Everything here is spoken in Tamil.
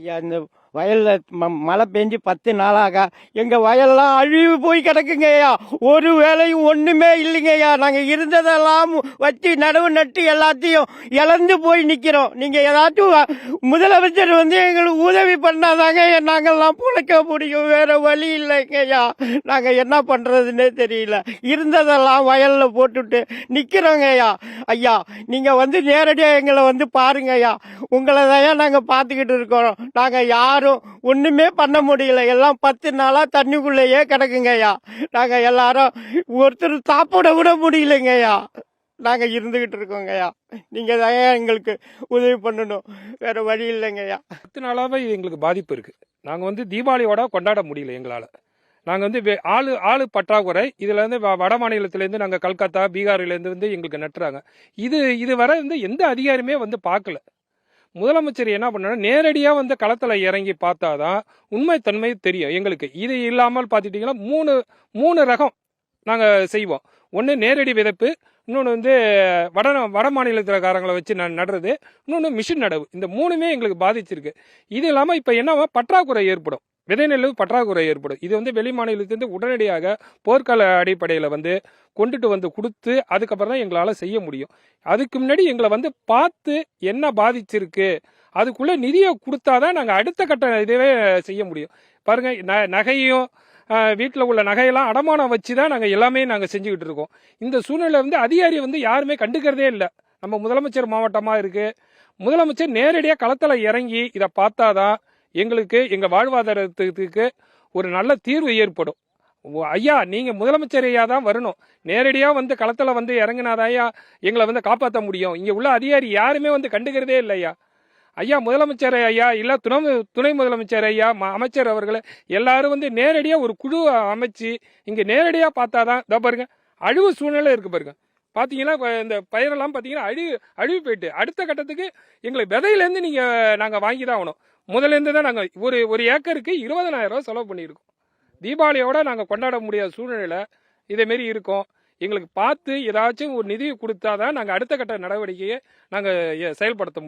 ஐயா இந்த வயல்ல ம- மழை பெஞ்சு பத்து நாளாக எங்க வயல்லாம் அழிவு போய் கிடக்குங்கய்யா. ஒரு வேலையும் ஒண்ணுமே இல்லைங்கய்யா. நாங்கள் நாங்க இருந்ததெல்லாம் வச்சு நடவு நட்டு எல்லாத்தையும் இழந்து போய் நிக்கிறோம். நீங்க ஏதாச்சும் முதலமைச்சர் வந்து எங்களுக்கு உதவி பண்ணாதாங்க நாங்கெல்லாம் பிழைக்க முடியும். வேற வழி இல்லைங்கய்யா. நாங்கள் நாங்க என்ன பண்றதுன்னே தெரியல. இருந்ததெல்லாம் வயல்ல போட்டுட்டு நிற்கிறோங்கய்யா ஐயா நீங்கள் நீங்க வந்து நேரடியா எங்களை வந்து பாருங்கய்யா. உங்களை தான் நாங்க பாத்துக்கிட்டு நாங்கள் நாங்க யாரும் ஒன்றுமே பண்ண முடியல. எல்லாம் பத்து நாளாக தண்ணிக்குள்ளேயே கிடக்குங்கய்யா நாங்கள் எல்லாரும் ஒருத்தர் சாப்பிட விட முடியலங்கய்யா நாங்கள் இருந்துக்கிட்டு இருக்கோங்கய்யா நீங்கள் தான் எங்களுக்கு உதவி பண்ணணும். வேறு வழி இல்லைங்கய்யா பத்து நாளாகவே எங்களுக்கு பாதிப்பு இருக்குது நாங்கள் வந்து தீபாவளியோட கொண்டாட முடியல எங்களால். நாங்கள் வந்து வே- ஆளு ஆளு பற்றாக்குறை. இதில் வந்து வ- வட மாநிலத்திலேருந்து நாங்கள் கல்கத்தா பீகாரிலேருந்து வந்து எங்களுக்கு நட்டுறாங்க. இது இது வரை வந்து எந்த அதிகாரியுமே வந்து பார்க்கல. முதலமைச்சர் என்ன பண்ணணும் நேரடியா வந்து களத்துல இறங்கி பார்த்தாதான் உண்மைத்தன்மை தெரியும். எங்களுக்கு இது இல்லாமல் பார்த்துட்டீங்கன்னா மூணு மூணு ரகம் நாங்க செய்வோம். ஒன்று நேரடி விதைப்பு இன்னொன்று வந்து வட வட மாநிலத்திலக்காரங்களை வச்சு நான் நடுறது இன்னொன்று மிஷின் நடவு. இந்த மூணுமே எங்களுக்கு பாதிச்சிருக்கு. இது இல்லாமல் இப்போ என்னவா பற்றாக்குறை ஏற்படும். விதை பற்றாக்குறை ஏற்படும். இது வந்து வெளி மாநிலத்திலிருந்து உடனடியாக போர்க்கால அடிப்படையில் வந்து கொண்டுட்டு வந்து கொடுத்து அதுக்கப்புறம் தான் எங்களால் செய்ய முடியும். அதுக்கு முன்னாடி எங்களை வந்து பார்த்து என்ன பாதிச்சிருக்கு அதுக்குள்ளே நிதியை கொடுத்தாதான் நாங்கள் அடுத்த கட்ட இதுவே செய்ய முடியும். பாருங்க ந நகையும் வீட்டில் உள்ள நகையெல்லாம் அடமானம் வச்சு தான் நாங்கள் எல்லாமே நாங்கள் செஞ்சுக்கிட்டு இருக்கோம். இந்த சூழ்நிலை வந்து அதிகாரி வந்து யாருமே கண்டுக்கிறதே இல்லை. நம்ம முதலமைச்சர் மாவட்டமாக இருக்குது முதலமைச்சர் நேரடியாக களத்தில் இறங்கி இதை பார்த்தாதான் எங்களுக்கு எங்கள் வாழ்வாதாரத்துக்கு ஒரு நல்ல தீர்வு ஏற்படும். ஓ, ஐயா நீங்கள் முதலமைச்சர் ஐயா தான் வரணும். நேரடியாக வந்து களத்தில் வந்து இறங்கினாதாயா எங்களை வந்து காப்பாற்ற முடியும். இங்கே உள்ள அதிகாரி யாருமே வந்து கண்டுக்கிறதே இல்லை ஐயா. ஐயா முதலமைச்சர் ஐயா இல்லை துணை துணை முதலமைச்சர் ஐயா அமைச்சர் அவர்கள் எல்லாரும் வந்து நேரடியாக ஒரு குழு அமைச்சு இங்கே நேரடியாக பார்த்தா தான் இதோ பாருங்க அழிவு சூழ்நிலை இருக்குது பாருங்க. பார்த்தீங்கன்னா இப்ப இந்த பயிரெல்லாம் பார்த்தீங்கன்னா அழிவு அழிவு போயிட்டு அடுத்த கட்டத்துக்கு எங்களை விதையிலேருந்து நீங்கள் நாங்கள் வாங்கி தான் ஆகணும். முதலேருந்து தான் நாங்கள் ஒரு ஒரு ஏக்கருக்கு இருபதனாயிரம் ரூபா செலவு பண்ணியிருக்கோம். தீபாவளியோட நாங்கள் கொண்டாட முடியாத சூழ்நிலையில் இதேமாரி இருக்கோம். எங்களுக்கு பார்த்து ஏதாச்சும் ஒரு நிதி கொடுத்தா தான் நாங்கள் அடுத்த கட்ட நடவடிக்கையை நாங்கள் செயல்படுத்த முடியும்.